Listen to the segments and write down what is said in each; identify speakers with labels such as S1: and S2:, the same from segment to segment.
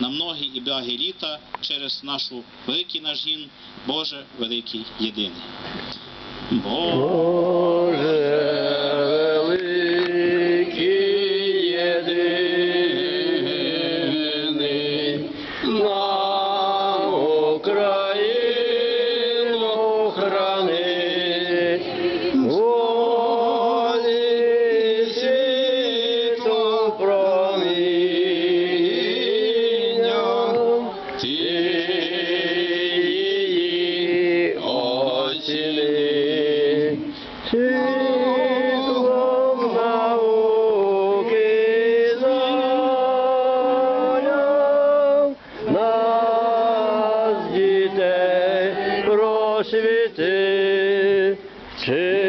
S1: на многі і благі літа через нашу великий наш гін, Боже великий єдиний. Боже.
S2: оціни.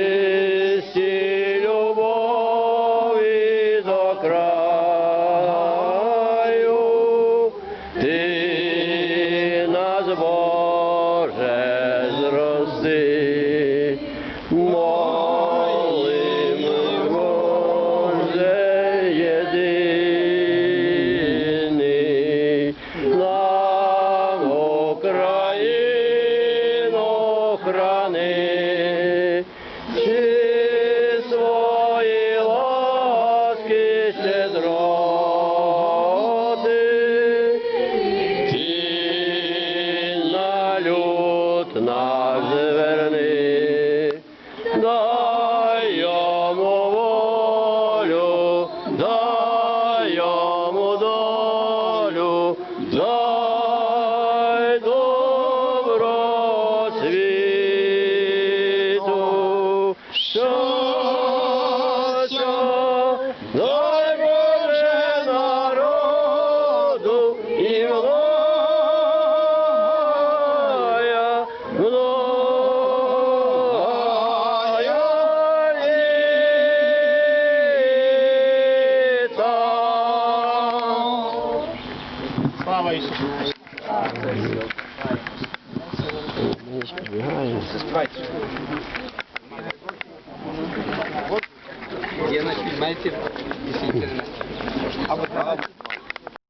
S2: храни, чи свої ласки щедроти, ти на люд наш зверни, дай йому волю, дай йому долю, дай
S1: Слава Ісусу!
S2: Я на
S3: фильмате, если интересно.